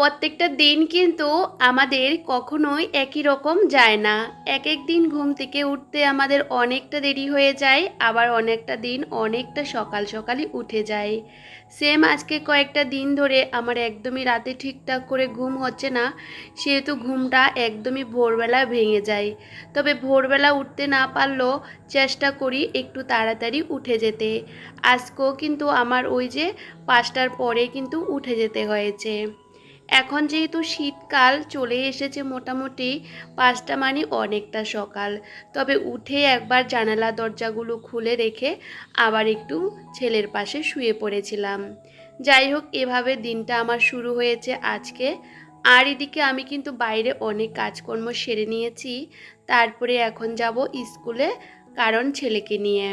প্রত্যেকটা দিন কিন্তু আমাদের কখনোই একই রকম যায় না। এক এক দিন ঘুম থেকে উঠতে আমাদের অনেকটা দেরি হয়ে যায়, আবার অনেকটা দিন অনেকটা সকাল সকালই উঠে যায়। সেম আজকে কয়েকটা দিন ধরে আমার একদমই রাতে ঠিকঠাক করে ঘুম হচ্ছে না, সেহেতু ঘুমটা একদমই ভোরবেলা ভেঙে যায়। তবে ভোরবেলা উঠতে না পারলেও চেষ্টা করি একটু তাড়াতাড়ি উঠে যেতে। আজকেও কিন্তু আমার ওই যে পাঁচটার পরে কিন্তু উঠে যেতে হয়েছে। এখন যেহেতু শীতকাল, চলে এসেছে মোটামুটি পাঁচটা মানে অনেকটা সকাল। তবে উঠে একবার জানালা দরজাগুলো খুলে রেখে আবার একটু ছেলের পাশে শুয়ে পড়েছিলাম। যাই হোক, এভাবে দিনটা আমার শুরু হয়েছে আজকে। আর এদিকে আমি কিন্তু বাইরে অনেক কাজকর্ম সেরে নিয়েছি। তারপরে এখন যাব স্কুলে কারণ ছেলেকে নিয়ে।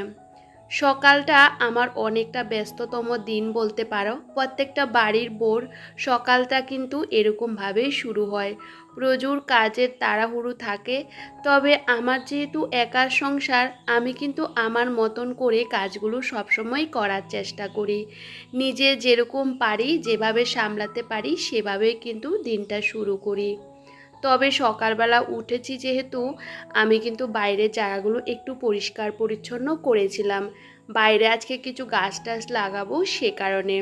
সকালটা আমার অনেকটা ব্যস্ততম দিন বলতে পারো। প্রত্যেকটা বাড়ির বোর সকালটা কিন্তু এরকমভাবেই শুরু হয়। প্রচুর কাজের তাড়াহুড়ো থাকে। তবে আমার যেহেতু একার সংসার, আমি কিন্তু আমার মতন করে কাজগুলো সবসময় করার চেষ্টা করি। নিজে যেরকম পারি, যেভাবে সামলাতে পারি, সেভাবেই কিন্তু দিনটা শুরু করি। তবে সকালবেলা উঠেছি যেহেতু, আমি কিন্তু বাইরের জায়গাগুলো একটু পরিষ্কার পরিচ্ছন্ন করেছিলাম। বাইরে আজকে কিছু গাছ টাছ লাগাবো সে কারণে।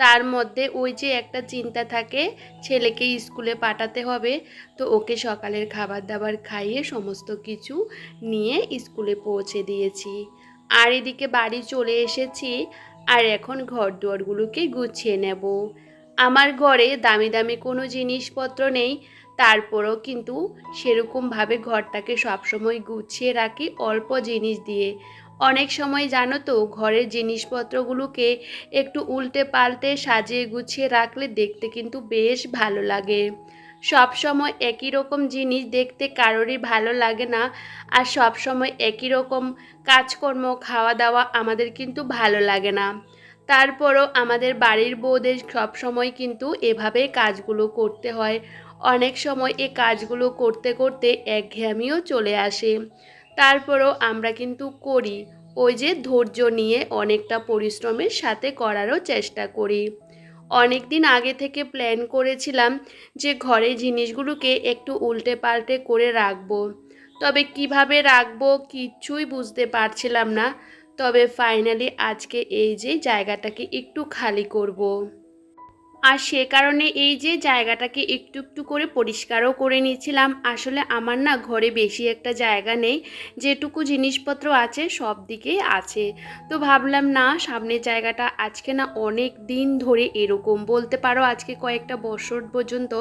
তার মধ্যে ওই যে একটা চিন্তা থাকে, ছেলেকে স্কুলে পাঠাতে হবে, তো ওকে সকালের খাবার দাবার খাইয়ে সমস্ত কিছু নিয়ে স্কুলে পৌঁছে দিয়েছি। আর এদিকে বাড়ি চলে এসেছি, আর এখন ঘর দুয়ারগুলোকে গুছিয়ে নেব। আমার ঘরে দামি দামি কোনো জিনিসপত্র নেই তারপরও কিন্তু সেরকমভাবে ঘরটাকে সবসময় গুছিয়ে রাখি অল্প জিনিস দিয়ে। অনেক সময় জানো তো, ঘরের জিনিসপত্রগুলোকে একটু উল্টে পাল্টে সাজিয়ে গুছিয়ে রাখলে দেখতে কিন্তু বেশ ভালো লাগে। সব সময় একই রকম জিনিস দেখতে কারোরই ভালো লাগে না আর সব সময় একই রকম কাজকর্ম খাওয়া দাওয়া আমাদের কিন্তু ভালো লাগে না। তারপরও আমাদের বাড়ির বউদের সব সময় কিন্তু এভাবে কাজগুলো করতে হয়। অনেক সময় এ কাজগুলো করতে করতে একঘেয়ামিও চলে আসে। তারপরও আমরা কিন্তু করি, ওই যে ধৈর্য নিয়ে অনেকটা পরিশ্রমের সাথে করারও চেষ্টা করি। অনেক দিন আগে থেকে প্ল্যান করেছিলাম যে ঘরে জিনিসগুলোকে একটু উল্টে পাল্টে করে রাখব। তবে কীভাবে রাখব কিচ্ছুই বুঝতে পারছিলাম না। তবে ফাইনালি আজকে এই যে জায়গাটাকে একটু খালি করব। আর সে কারণে এই যে জায়গাটাকে একটু একটু করে পরিষ্কারও করে নিয়েছিলাম। আসলে আমার না ঘরে বেশি একটা জায়গা নেই, যেটুকু জিনিসপত্র আছে সব দিকেই আছে। তো ভাবলাম না, সামনের জায়গাটা আজকে না অনেক দিন ধরে এরকম, বলতে পারো আজকে কয়েকটা বছর পর্যন্ত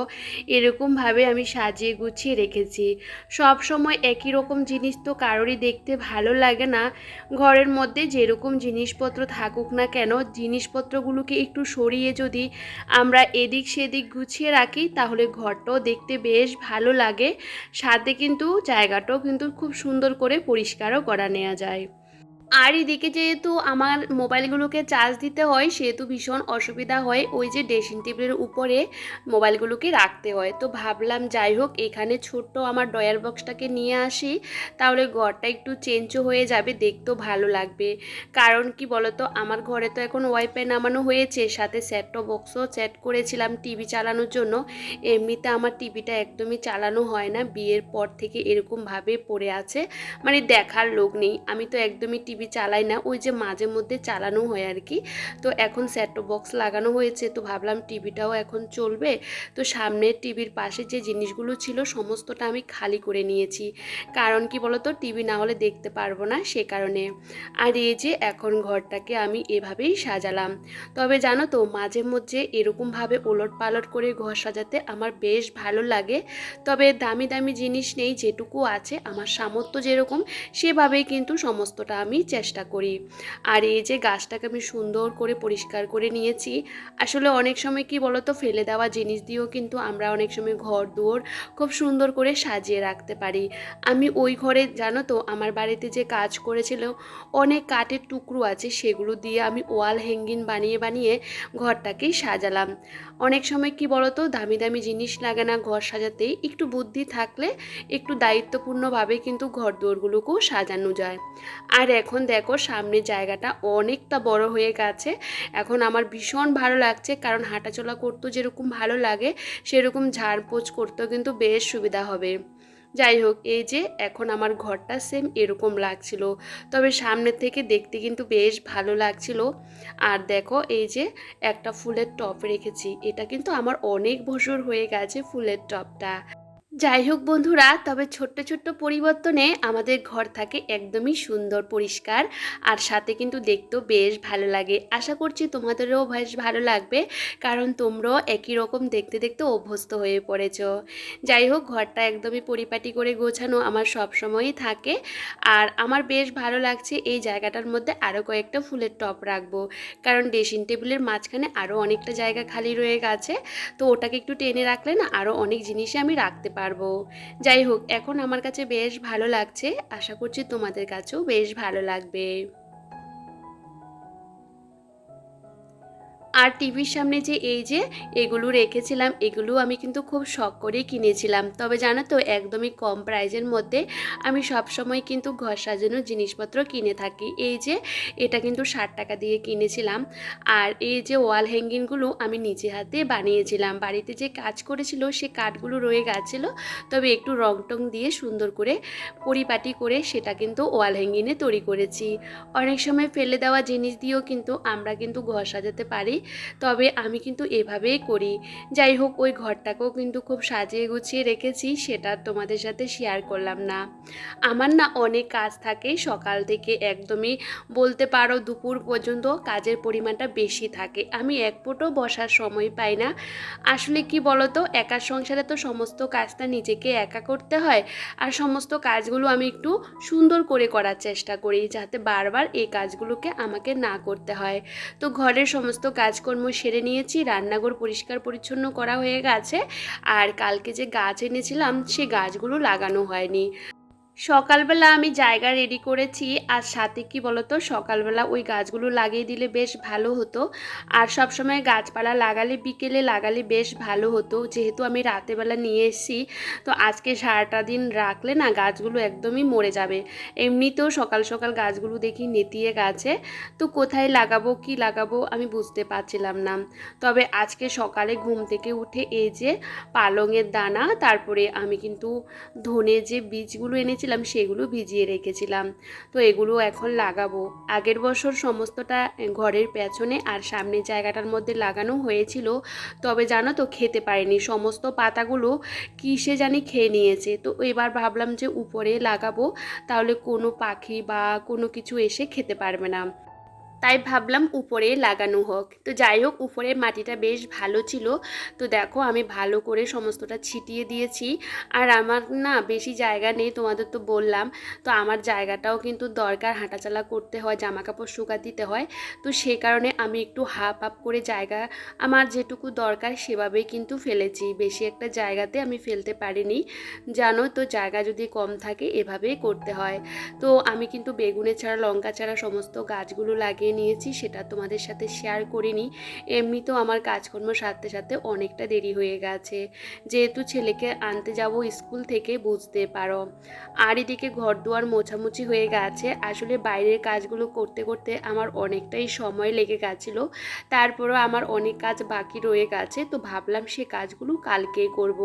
এরকমভাবে আমি সাজিয়ে গুছিয়ে রেখেছি। সব সময় একই রকম জিনিস তো কারোরই দেখতে ভালো লাগে না। ঘরের মধ্যে যেরকম জিনিসপত্র থাকুক না কেন, জিনিসপত্রগুলোকে একটু সরিয়ে যদি আমরা এদিক সেদিক গুছিয়ে রাখি, তাহলে ঘরটাও দেখতে বেশ ভালো লাগে। সাথে কিন্তু জায়গাটাও কিন্তু খুব সুন্দর করে পরিষ্কারও করা নেওয়া যায়। আর এদিকে যেহেতু আমার মোবাইলগুলোকে চার্জ দিতে হয়, সেহেতু ভীষণ অসুবিধা হয়। ওই যে ড্রেসিং টেবিলের উপরে মোবাইলগুলোকে রাখতে হয়। তো ভাবলাম যাই হোক, এখানে ছোট্ট আমার ডয়ার বক্সটাকে নিয়ে আসি। তাহলে ঘরটা একটু চেঞ্জও হয়ে যাবে, দেখতেও ভালো লাগবে। কারণ কি বলতো, আমার ঘরে তো এখন ওয়াইফাই নামানো হয়েছে, সাথে সেটটপ বক্সও সেট করেছিলাম টিভি চালানোর জন্য। এমনিতে আমার টিভিটা একদমই চালানো হয় না, বিয়ের পর থেকে এরকমভাবে পড়ে আছে। মানে দেখার লোক নেই। আমি তো একদমই টিভি চালাই না, ওই যে মাঝে মধ্যে চালানো হয় আর কি তো এখন সেটটো বক্স লাগানো হয়েছে, তো ভাবলাম টিভিটাও এখন চলবে। তো সামনের টিভির পাশে যে জিনিসগুলো ছিল, সমস্তটা আমি খালি করে নিয়েছি। কারণ কি বলতো, টিভি না হলে দেখতে পারব না সে কারণে। আর এই যে এখন ঘরটাকে আমি এভাবেই সাজালাম। তবে জানো তো, মাঝে মধ্যে এরকমভাবে ওলট পালট করে ঘর সাজাতে আমার বেশ ভালো লাগে। তবে দামি দামি জিনিস নেই যেটুকু আছে, আমার সামর্থ্য যেরকম, সেভাবেই কিন্তু সমস্তটা আমি চেষ্টা করি। আর এই যে গাছটাকে আমি সুন্দর করে পরিষ্কার করে নিয়েছি, আসলে অনেক সময় কি বলতো, ফেলে দেওয়া জিনিস দিয়েও কিন্তু আমরা অনেক সময় ঘর দুয়ার খুব সুন্দর করে সাজিয়ে রাখতে পারি। আমি ওই ঘরে, জানো তো, আমার বাড়িতে যে কাজ করেছিল, অনেক কাঠের টুকরো আছে, সেগুলো দিয়ে আমি ওয়াল হ্যাঙ্গিং বানিয়ে বানিয়ে ঘরটাকেই সাজালাম। অনেক সময় কি বলতো, দামি দামি জিনিস লাগে না ঘর সাজাতেই, একটু বুদ্ধি থাকলে একটু দায়িত্বপূর্ণভাবে কিন্তু ঘর দুয়ারগুলোকেও সাজানো যায়। আর এখন এখন দেখো সামনের জায়গাটা অনেকটা বড় হয়ে গেছে। এখন আমার ভীষণ ভালো লাগছে, কারণ হাঁটাচলা করতেও যেরকম ভালো লাগে, সেরকম ঝাড়পোছ করতেও কিন্তু বেশ সুবিধা হবে। যাই হোক, এই যে এখন আমার ঘরটা সেম এরকম লাগছিল। তবে সামনের থেকে দেখতে কিন্তু বেশ ভালো লাগছিল। আর দেখো এই যে একটা ফুলের টপ রেখেছি, এটা কিন্তু আমার অনেক বছর হয়ে গেছে ফুলের টপটা যাই হোক বন্ধুরা, তবে ছোট্ট ছোট্ট পরিবর্তনে আমাদের ঘর থাকে একদমই সুন্দর, পরিষ্কার আর সাথে কিন্তু দেখতেও বেশ ভালো লাগে। আশা করছি তোমাদেরও বেশ ভালো লাগবে, কারণ তোমরাও একই রকম দেখতে দেখতে অভ্যস্ত হয়ে পড়েছ। যাই হোক, ঘরটা একদমই পরিপাটি করে গোছানো আমার সব সময়ই থাকে আর আমার বেশ ভালো লাগছে এই জায়গাটার মধ্যে আরও কয়েকটা ফুলের টপ রাখব, কারণ ড্রেসিং টেবিলের মাঝখানে আরও অনেকটা জায়গা খালি রয়ে গেছে। তো ওটাকে একটু টেনে রাখলে না আরও অনেক জিনিসই আমি রাখতে পারব। যাই হোক, এখন আমার কাছে বেশ ভালো লাগছে। আশা করছি তোমাদের কাছেও বেশ ভালো লাগবে। আর টিভির সামনে যে এই যে এগুলো রেখেছিলাম, এগুলো আমি কিন্তু খুব শখ করেই কিনেছিলাম। তবে জানো তো, একদমই কম প্রাইজের মধ্যে আমি সব সময় কিন্তু ঘর সাজানোর জিনিসপত্র কিনে থাকি। এই যে এটা কিন্তু ষাট টাকা দিয়ে কিনেছিলাম। আর এই যে ওয়াল হ্যাঙ্গিংগুলো আমি নিজে হাতে বানিয়েছিলাম। বাড়িতে যে কাজ করেছিল, সে কাঠগুলো রয়ে গেছিল। তবে একটু রং টং দিয়ে সুন্দর করে পরিপাটি করে সেটা কিন্তু ওয়াল হ্যাঙ্গিংয়ে তৈরি করেছি। অনেক সময় ফেলে দেওয়া জিনিস দিয়েও কিন্তু আমরা কিন্তু ঘর সাজাতে পারি। তবে আমি কিন্তু এভাবেই করি। যাই হোক, ওই ঘরটাকেও কিন্তু খুব সাজিয়ে গুছিয়ে রেখেছি, সেটা তোমাদের সাথে শেয়ার করলাম না। আমার না অনেক কাজ থাকে, সকাল থেকে একদমই বলতে পারো দুপুর পর্যন্ত কাজের পরিমাণটা বেশি থাকে। আমি এক ফুটও বসার সময় পাই না। আসলে কি বলতো, একার সংসারে তো সমস্ত কাজটা নিজেকে একা করতে হয়, আর সমস্ত কাজগুলো আমি একটু সুন্দর করে করার চেষ্টা করি, যাতে বারবার এই কাজগুলোকে আমাকে না করতে হয়। তো ঘরের সমস্ত কাজকর্ম সেরে নিয়েছি, রান্নাঘর পরিষ্কার পরিচ্ছন্ন করা হয়ে গেছে। আর কালকে যে গাছ এনেছিলাম, সে গাছগুলো লাগানো হয়নি। সকালবেলা আমি জায়গা রেডি করেছি, আর সাথে কি বলতো, সকালবেলা ওই গাছগুলো লাগিয়ে দিলে বেশ ভালো হতো। আর সবসময় গাছপালা লাগালে, বিকেলে লাগালে বেশ ভালো হতো। যেহেতু আমি রাতেবেলা নিয়ে এসেছি, তো আজকে সারাটা দিন রাখলে না গাছগুলো একদমই মরে যাবে। এমনিতেও সকাল সকাল গাছগুলো দেখি নেতিয়ে গাছে। তো কোথায় লাগাবো, কি লাগাবো আমি বুঝতে পারছিলাম না। তবে আজকে সকালে ঘুম থেকে উঠে এই যে পালংয়ের দানা, তারপরে আমি কিন্তু ধনে যে বীজগুলো এনেছি রেখেছিলাম সেগুলো ভিজিয়ে রেখেছিলাম। তো এগুলো এখন লাগাবো। আগের বছর সমস্তটা ঘরের পেছনে আর সামনের জায়গাটার মধ্যে লাগানো হয়েছিল, তবে জানো তো খেতে পারিনি। সমস্ত পাতাগুলো কিসে জানি খেয়ে নিয়েছে। তো এবার ভাবলাম যে উপরে লাগাবো, তাহলে কোনো পাখি বা কোনো কিছু এসে খেতে পারবে না। তাই ভাবলাম উপরে লাগানো হোক। তো যাই হোক, উপরে মাটিটা বেশ ভালো ছিল। তো দেখো, আমি ভালো করে সমস্তটা ছিটিয়ে দিয়েছি। আর আমার না বেশি জায়গা নেই, তোমাদের তো বললাম। তো আমার জায়গাটাও কিন্তু দরকার হাঁটাচলা করতে হয় জামা কাপড় শুকা দিতে হয়। তো সে কারণে আমি একটু হাফ হাফ করে জায়গা আমার যেটুকু দরকার সেভাবেই কিন্তু ফেলেছি। বেশি একটা জায়গাতে আমি ফেলতে পারিনি। জানো তো, জায়গা যদি কম থাকে এভাবেই করতে হয়। তো আমি কিন্তু বেগুনে ছাড়া, লঙ্কা ছাড়া সমস্ত গাছগুলো লাগিয়ে নিয়েছি, সেটা তোমাদের সাথে শেয়ার করিনি। এমনিতেও আমার কাজকর্ম সারতে সাথে অনেকটা দেরি হয়ে গেছে। যেহেতু ছেলেকে আনতে যাব স্কুল থেকে, বুঝতে পারো। আর এদিকে ঘর দুয়ার মোছামুছি হয়ে গেছে। আসলে বাইরের কাজগুলো করতে করতে আমার অনেকটাই সময় লেগে গেছিল। তারপরও আমার অনেক কাজ বাকি রয়ে গেছে, তো ভাবলাম সে কাজগুলো কালকেই করব।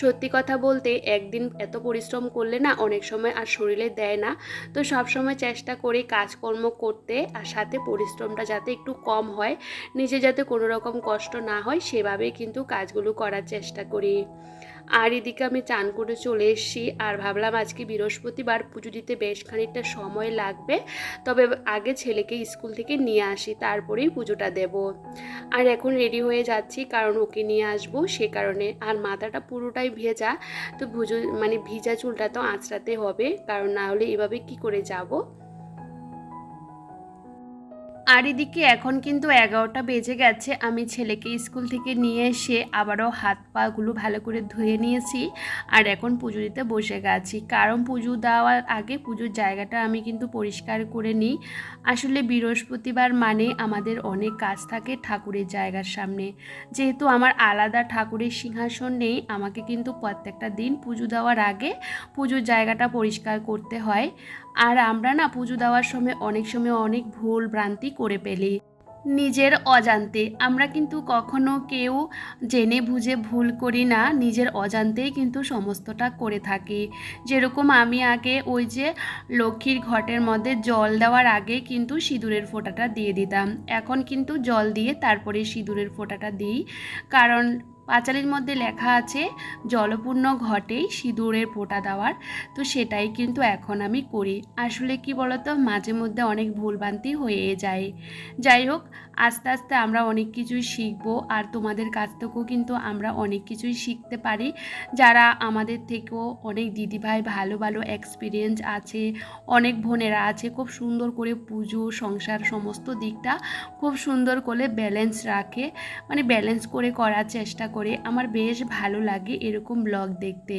সত্যি কথা বলতে একদিন এত পরিশ্রম করলে না, অনেক সময় আর শরীরে দেয় না। তো সব সময় চেষ্টা করি কাজকর্ম করতে, আর সাথে পরিশ্রমটা যাতে একটু কম হয়, নিজে যাতে কোনো রকম কষ্ট না হয় সেভাবে কিন্তু কাজগুলো করার চেষ্টা করি। আর এদিকে আমি চান করে চলে এসেছি, আর ভাবলাম আজকে বৃহস্পতিবার পুজো দিতে বেশ খানিকটা সময় লাগবে, তবে আগে ছেলেকে স্কুল থেকে নিয়ে আসি, তারপরেই পুজোটা দেব। আর এখন রেডি হয়ে যাচ্ছি, কারণ ওকে নিয়ে আসব, সে কারণে। আর মাথাটা পুরোটাই ভেজা, তো ভুজো মানে ভিজা চুলটা তো আঁচড়াতে হবে, কারণ না হলে এভাবে কি করে যাব? আর এদিকে এখন কিন্তু এগারোটা বেজে গেছে। আমি ছেলেকে স্কুল থেকে নিয়ে এসে আবারও হাত পাগুলো ভালো করে ধুয়ে নিয়েছি আর এখন পুজো দিতে বসে গেছি। কারণ পুজো দেওয়ার আগে পুজোর জায়গাটা আমি কিন্তু পরিষ্কার করে নিই। আসলে বৃহস্পতিবার মানে আমাদের অনেক কাজ থাকে ঠাকুরের জায়গার সামনে। যেহেতু আমার আলাদা ঠাকুরের সিংহাসন নেই, আমাকে কিন্তু প্রত্যেকটা দিন পুজো দেওয়ার আগে পুজোর জায়গাটা পরিষ্কার করতে হয়। আর আমরা না পুজো দেওয়ার সময় অনেক সময় অনেক ভুল ভ্রান্তি করে ফেলি। নিজের অজান্তে। আমরা কিন্তু কখনো কেউ জেনে বুঝে ভুল করি না, নিজের অজান্তেই কিন্তু সমস্তটা করে থাকি। যেরকম আমি আগে ওই যে লক্ষ্মীর ঘটের মধ্যে জল দেওয়ার আগে কিন্তু সিঁদুরের ফোঁটাটা দিয়ে দিতাম। এখন কিন্তু জল দিয়ে তারপরে সিঁদুরের ফোঁটাটা দিই। কারণ পাঁচালির মধ্যে লেখা আছে, জলপূর্ণ ঘটেই সিঁদুরের ফোঁটা দেওয়ার। তো সেটাই কিন্তু এখন আমি করি। আসলে কি বলতো, মাঝে মধ্যে অনেক ভুলভ্রান্তি হয়ে যায়। যাই হোক আস্তে আস্তে আমরা অনেক কিছুই শিখব আর তোমাদের কাছ থেকেও কিন্তু আমরা অনেক কিছুই শিখতে পারি। যারা আমাদের থেকেও অনেক দিদিভাই ভালো ভালো এক্সপিরিয়েন্স আছে, অনেক বোনেরা আছে, খুব সুন্দর করে পুজো, সংসার সমস্ত দিকটা খুব সুন্দর করে ব্যালেন্স রাখে মানে ব্যালেন্স করে করার চেষ্টা করে। আমার বেশ ভালো লাগে এরকম ব্লগ দেখতে।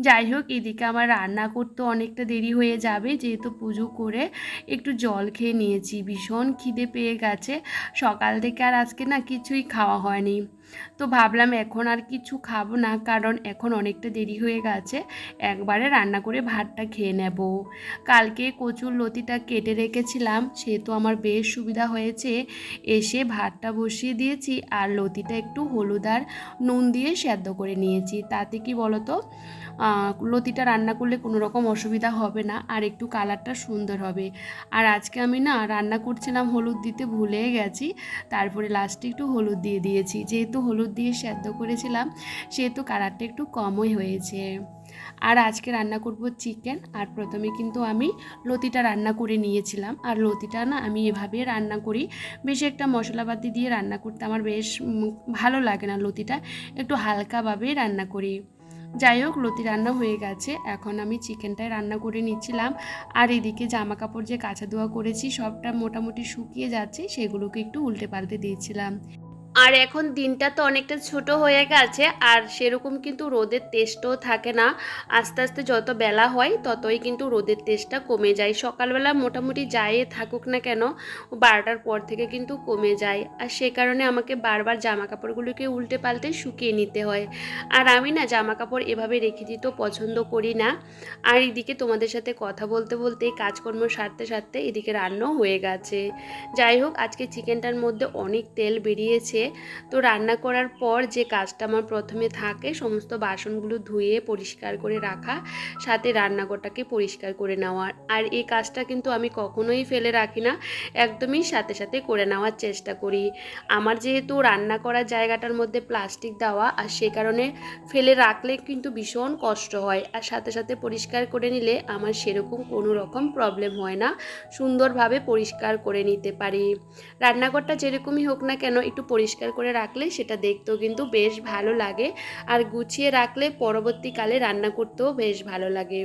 যাই হোক, এদিকে আমার রান্না করতে অনেকটা দেরি হয়ে যাবে, যেহেতু পুজো করে একটু জল খেয়ে নিয়েছি। ভীষণ খিদে পেয়ে গেছে। সকাল থেকে আর আজকে না কিছুই খাওয়া হয়নি। তো ভাবলাম এখন আর কিছু খাব না, কারণ এখন অনেকটা দেরি হয়ে গেছে। একবারে রান্না করে ভাতটা খেয়ে নেব। কালকে কচুর লতিটা কেটে রেখেছিলাম, সে তো আমার বেশ সুবিধা হয়েছে। এসে ভাতটা বসিয়ে দিয়েছি আর লতিটা একটু হলুদ আর নুন দিয়ে সেদ্ধ করে নিয়েছি। তাতে কি বলতো? লতিটা রান্না করলে কোনো রকম অসুবিধা হবে না, আর একটু কালারটা সুন্দর হবে। আর আজকে আমি না রান্না করছিলাম হলুদ দিতে ভুলে গেছি, তারপরে লাস্টে একটু হলুদ দিয়ে দিয়েছি। যেহেতু হলুদ দিয়ে সেদ্ধ করেছিলাম, সেহেতু কালারটা একটু কমই হয়েছে। আর আজকে রান্না করব চিকেন আর প্রথমে কিন্তু আমি লতিটা রান্না করে নিয়েছিলাম। আর লতিটা না আমি এভাবে রান্না করি, বেশি একটা মশলাপাতি দিয়ে রান্না করতে আমার বেশ ভালো লাগে না লতিটা, একটু হালকাভাবে রান্না করি। যাই হোক লতি রান্না হয়ে গেছে। এখন আমি চিকেনটাই রান্না করে নিচ্ছিলাম। আর এদিকে জামা কাপড় যে কাঁচা ধোয়া করেছি, সবটা মোটামুটি শুকিয়ে যাচ্ছে, সেগুলোকে একটু উল্টে পাল্টে দিয়েছিলাম। আর এখন দিনটা তো অনেকটা ছোট হয়ে গেছে, আর সেরকম কিন্তু রোদের তেজটাও থাকে না। আস্তে আস্তে যত বেলা হয়, ততই কিন্তু রোদের তেজটা কমে যায়। সকালবেলা মোটামুটি যাই থাকুক না কেন, বারোটার পর থেকে কিন্তু কমে যায়। আর সে কারণে আমাকে বারবার জামা কাপড়গুলোকে উল্টে পাল্টে শুকিয়ে নিতে হয়। আর আমি না জামা কাপড় এভাবে রেখে দিতেও পছন্দ করি না। আর এদিকে তোমাদের সাথে কথা বলতে বলতে কাজকর্ম সারতে সারতে এদিকে রান্নাও হয়ে গেছে। যাই হোক, আজকে চিকেনটার মধ্যে অনেক তেল বেরিয়েছে। তো রান্না করার পর যে কাজটা আমার প্রথমে থাকে, সমস্ত বাসনগুলো ধুয়ে পরিষ্কার করে রাখা, সাথে রান্নাঘরটাকে পরিষ্কার করে নেওয়া। আর এই কাজটা কিন্তু আমি কখনোই ফেলে রাখি না, একদমই সাথে সাথে করে নেওয়ার চেষ্টা করি। আমার যেহেতু রান্না করার জায়গাটার মধ্যে প্লাস্টিক দেওয়া, আর সে কারণে ফেলে রাখলে কিন্তু ভীষণ কষ্ট হয়। আর সাথে সাথে পরিষ্কার করে নিলে আমার সেরকম কোনো রকম প্রবলেম হয় না, সুন্দরভাবে পরিষ্কার করে নিতে পারি। রান্নাঘরটা যেরকমই হোক না কেন, একটু পরিষ্কার করে রাখলে সেটা দেখতেও কিন্তু বেশ ভালো লাগে। আর গুছিয়ে রাখলে পরবর্তীকালে রান্না করতেও বেশ ভালো লাগে।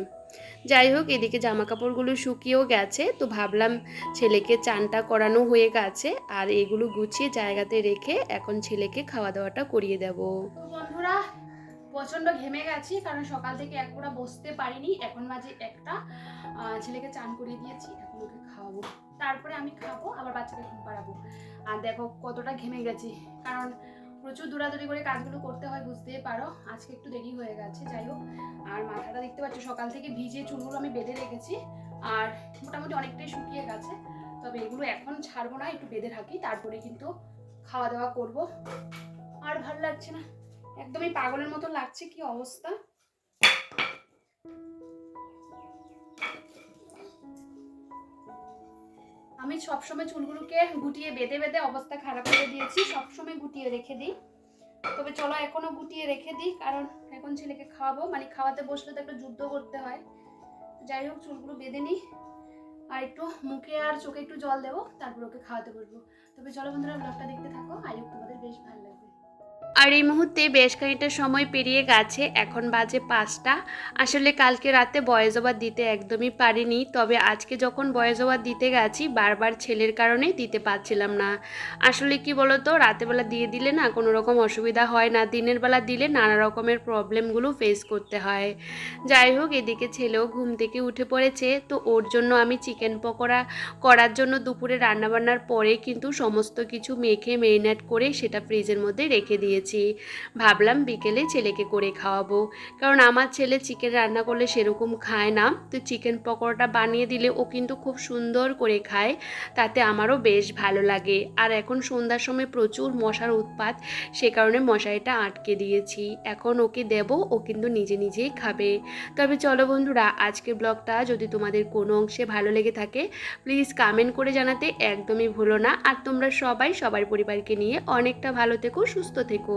যাই হোক, এদিকে জামা কাপড়গুলো শুকিয়েও গেছে। তো ভাবলাম ছেলেকে চানটা করানো হয়ে গেছে। আর এগুলো গুছিয়ে জায়গাতে রেখে এখন ছেলেকে খাওয়া দাওয়াটা করিয়ে দেব। বন্ধুরা, প্রচণ্ড ঘেমে গেছি, কারণ সকাল থেকে এক বসতে পারিনি। এখন বাজে একটা। ছেলেকে চান করিয়ে দিয়েছি, এখন ওকে খাওয়াবো। তারপরে আমি খাব আবার বাচ্চাকে ঘুম পাড়াবো। আর দেখো কতটা ঘেমে গেছি। কারণ প্রচুর দৌড়াদৌড়ি করে কাজগুলো করতে হয়, বুঝতেই পারো। আজকে একটু দেরি হয়ে গেছে, যাই হোক। আর মাথাটা দেখতে পাচ্ছ, সকাল থেকে ভিজে চুলগুলো আমি বেঁধে রেখেছি। আর মোটামুটি অনেকটাই শুকিয়ে গেছে। তবে এগুলো এখন ছাড়বো না, একটু বেঁধে থাকি তারপরে কিন্তু খাওয়া দাওয়া করব। আর ভালো লাগছে না। একদমই পাগলের মতো লাগছে, কি অবস্থা? আমি সবসময় চুলগুলোকে গুটিয়ে বেঁধে বেঁধে অবস্থা খারাপ করে দিয়েছি, সবসময় গুটিয়ে রেখে দিই। তবে চলো এখনও গুটিয়ে রেখে দিই, কারণ এখন ছেলেকে খাওয়াবো। মানে খাওয়াতে বসলে তো একটা যুদ্ধ করতে হয়। যাই হোক, চুলগুলো বেঁধে নিই। আর একটু মুখে আর চোখে একটু জল দেবো, তারপর ওকে খাওয়াতে বসবো। তবে চলো বন্ধুরা ব্লগটা দেখতে থাকো। আই হোক তোমাদের বেশ ভালো লাগবে। আর এই মুহূর্তে বেশ খানিকটা সময় পেরিয়ে গেছে, এখন বাজে পাঁচটা। আসলে কালকে রাতে বয়েজ ওভার দিতে একদমই পারিনি, তবে আজকে যখন বয়েজ ওভার দিতে গেছি, বারবার ছেলের কারণে দিতে পারছিলাম না। আসলে কি বলতো, রাতেবেলা দিয়ে দিলে না কোনো রকম অসুবিধা হয় না, দিনের বেলা দিলে নানা রকমের প্রবলেমগুলো ফেস করতে হয়। যাই হোক, এদিকে ছেলেও ঘুম থেকে উঠে পড়েছে, তো ওর জন্য আমি চিকেন পকোড়া করার জন্য দুপুরে রান্নাবান্নার পরে কিন্তু সমস্ত কিছু মেখে মেরিনেট করে সেটা ফ্রিজের মধ্যে রেখে দিয়েছি। দিয়েছি ভাবলাম বিকেলে ছেলেকে করে খাওয়াবো। কারণ আমার ছেলে চিকেন রান্না করলে সেরকম খায় না। তো চিকেন পকোড়াটা বানিয়ে দিলে ও কিন্তু খুব সুন্দর করে খায়। তাতে আমারও বেশ ভালো লাগে। আর এখন সন্ধ্যার সময় প্রচুর মশার উৎপাত। সে কারণে মশারিটা আটকে দিয়েছি। এখন ওকে দেব, ও কিন্তু নিজে নিজেই খাবে। তবে চলো বন্ধুরা, আজকের ব্লগটা যদি তোমাদের কোনো অংশে ভালো লেগে থাকে প্লিজ কামেন্ট করে জানাতে একদমই ভুলো না। আর তোমরা সবাই সবার পরিবারকে নিয়ে অনেকটা ভালো থেকো, সুস্থ থেকো।